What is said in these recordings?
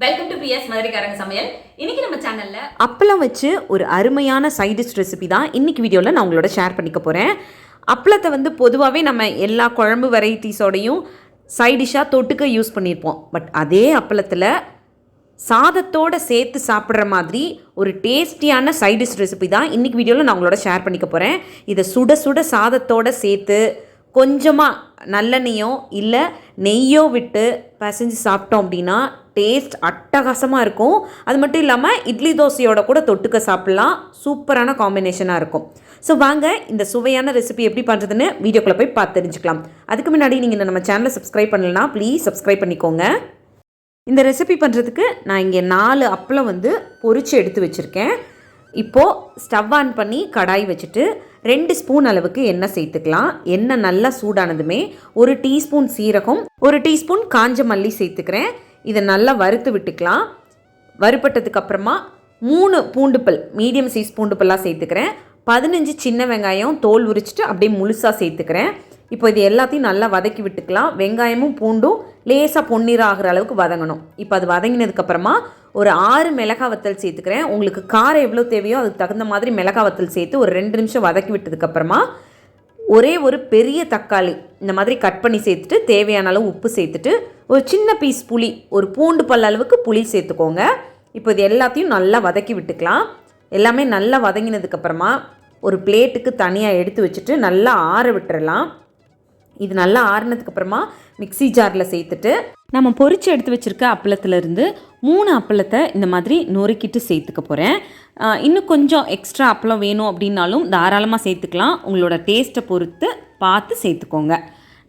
Welcome to PS மதுரைக்காரங்க சமையல். இன்னைக்கு நம்ம சேனல்ல அப்பளம் வச்சு ஒரு அருமையான சைடிஷ் ரெசிபி தான் இன்னைக்கு வீடியோவில் நான் உங்களோட ஷேர் பண்ணிக்க போகிறேன் அப்பளத்தை வந்து பொதுவாகவே நம்ம எல்லா குழம்பு வெரைட்டிஸோடையும் சைடிஷாக தொட்டுக்க யூஸ் பண்ணியிருப்போம் பட் அதே அப்பளத்தில் சாதத்தோட சேர்த்து சாப்பிட்ற மாதிரி ஒரு டேஸ்டியான சைடிஷ் ரெசிபி தான் இன்றைக்கி வீடியோவில் நான் உங்களோட ஷேர் பண்ணிக்க போகிறேன் இதை சுட சுட சாதத்தோட சேர்த்து கொஞ்சமாக நல்லெண்ணெயோ இல்லை நெய்யோ விட்டு பசைஞ்சு சாப்பிட்டோம் அப்படின்னா டேஸ்ட் அட்டகாசமாக இருக்கும். அது மட்டும் இல்லாமல் இட்லி தோசையோட கூட தொட்டுக்க சாப்பிட்லாம். சூப்பரான காம்பினேஷனாக இருக்கும். ஸோ வாங்க இந்த சுவையான ரெசிபி எப்படி பண்ணுறதுன்னு வீடியோக்குள்ளே போய் பார்த்து தெரிஞ்சுக்கலாம். அதுக்கு முன்னாடி நீங்கள் நம்ம சேனலை சப்ஸ்கிரைப் பண்ணலன்னா ப்ளீஸ் சப்ஸ்கிரைப் பண்ணிக்கோங்க. இந்த ரெசிபி பண்ணுறதுக்கு நான் இங்கே நாலு அப்பளம் வந்து பொறிச்சு எடுத்து வச்சுருக்கேன். இப்போது ஸ்டவ் ஆன் பண்ணி கடாய் வச்சுட்டு ரெண்டு ஸ்பூன் அளவுக்கு எண்ணெய் சேர்த்துக்கலாம். எண்ணெய் நல்லா சூடானதுமே ஒரு டீஸ்பூன் சீரகம் ஒரு டீஸ்பூன் காஞ்ச மல்லி சேர்த்துக்கிறேன். இதை நல்லா வறுத்து விட்டுக்கலாம். வறுப்பட்டதுக்கு அப்புறமா மூணு பூண்டுப்பல் மீடியம் சைஸ் பூண்டுப்பல்லாக சேர்த்துக்கிறேன். பதினஞ்சு சின்ன வெங்காயம் தோல் உரிச்சிட்டு அப்படியே முழுசாக சேர்த்துக்கிறேன். இப்போ இது எல்லாத்தையும் நல்லா வதக்கி விட்டுக்கலாம். வெங்காயமும் பூண்டும் லேசாக பொன்னீர் ஆகிற அளவுக்கு வதங்கணும். இப்போ அது வதங்கினதுக்கப்புறமா ஒரு ஆறு மிளகா வத்தல் சேர்த்துக்கிறேன். உங்களுக்கு காரம் எவ்வளோ தேவையோ அதுக்கு தகுந்த மாதிரி மிளகா வத்தல் சேர்த்து ஒரு ரெண்டு நிமிஷம் வதக்கி விட்டதுக்கப்புறமா ஒரே ஒரு பெரிய தக்காளி இந்த மாதிரி கட் பண்ணி சேர்த்துட்டு தேவையான அளவு உப்பு சேர்த்துட்டு ஒரு சின்ன பீஸ் புளி ஒரு பூண்டு பல் அளவுக்கு புளி சேர்த்துக்கோங்க. இப்போ இது எல்லாத்தையும் நல்லா வதக்கி விட்டுக்கலாம். எல்லாமே நல்லா வதங்கினதுக்கப்புறமா ஒரு பிளேட்டுக்கு தனியாக எடுத்து வச்சுட்டு நல்லா ஆற விட்டுறலாம். இது நல்லா ஆறுனதுக்கு அப்புறமா மிக்ஸி ஜாரில் சேர்த்துட்டு நம்ம பொறிச்சு எடுத்து வச்சுருக்க அப்பளத்துலேருந்து மூணு அப்பளத்தை இந்த மாதிரி நொறுக்கிட்டு சேர்த்துக்க போகிறேன் இன்னும் கொஞ்சம் எக்ஸ்ட்ரா அப்பளம் வேணும் அப்படின்னாலும் தாராளமாக சேர்த்துக்கலாம். உங்களோட டேஸ்ட்டை பொறுத்து பார்த்து சேர்த்துக்கோங்க.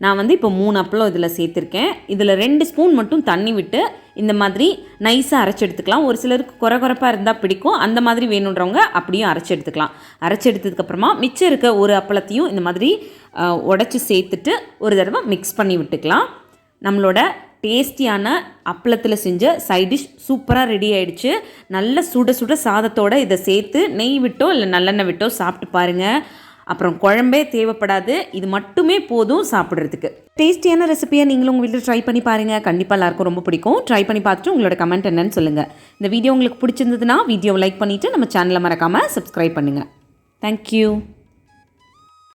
நான் வந்து இப்போ மூணு அப்பளம் இதில் சேர்த்துருக்கேன். இதில் ரெண்டு ஸ்பூன் மட்டும் தண்ணி விட்டு இந்த மாதிரி நைஸாக அரைச்சி எடுத்துக்கலாம். ஒரு சிலருக்கு குறை குறைப்பாக இருந்தால் பிடிக்கும். அந்த மாதிரி வேணுன்றவங்க அப்படியும் அரைச்சி எடுத்துக்கலாம். அரைச்சி எடுத்ததுக்கப்புறமா மிச்சம் இருக்க ஒரு அப்பளத்தையும் இந்த மாதிரி உடச்சி சேர்த்துட்டு ஒரு தடவை மிக்ஸ் பண்ணி விட்டுக்கலாம். நம்மளோட டேஸ்டியான அப்பளத்தில் செஞ்ச சைட் டிஷ் சூப்பராக ரெடி ஆயிடுச்சு. நல்ல சுட சுட சாதத்தோட இதை சேர்த்து நெய் விட்டோ இல்லை நல்லெண்ணெய் விட்டோ சாப்பிட்டு பாருங்கள் அப்புறம் குழம்பே தேவைப்படாது. இது மட்டுமே போதும் சாப்பிட்றதுக்கு. டேஸ்டியான ரெசிபியை நீங்களும் உங்கள் வீட்டில் ட்ரை பண்ணி பாருங்கள் கண்டிப்பாக எல்லாருக்கும் ரொம்ப பிடிக்கும். ட்ரை பண்ணி பார்த்துட்டு உங்களோட கமெண்ட் என்னன்னு சொல்லுங்கள் இந்த வீடியோ உங்களுக்கு பிடிச்சிருந்ததுன்னா வீடியோவை லைக் பண்ணிவிட்டு நம்ம சேனலை மறக்காமல் சப்ஸ்கிரைப் பண்ணுங்கள் தேங்க்யூ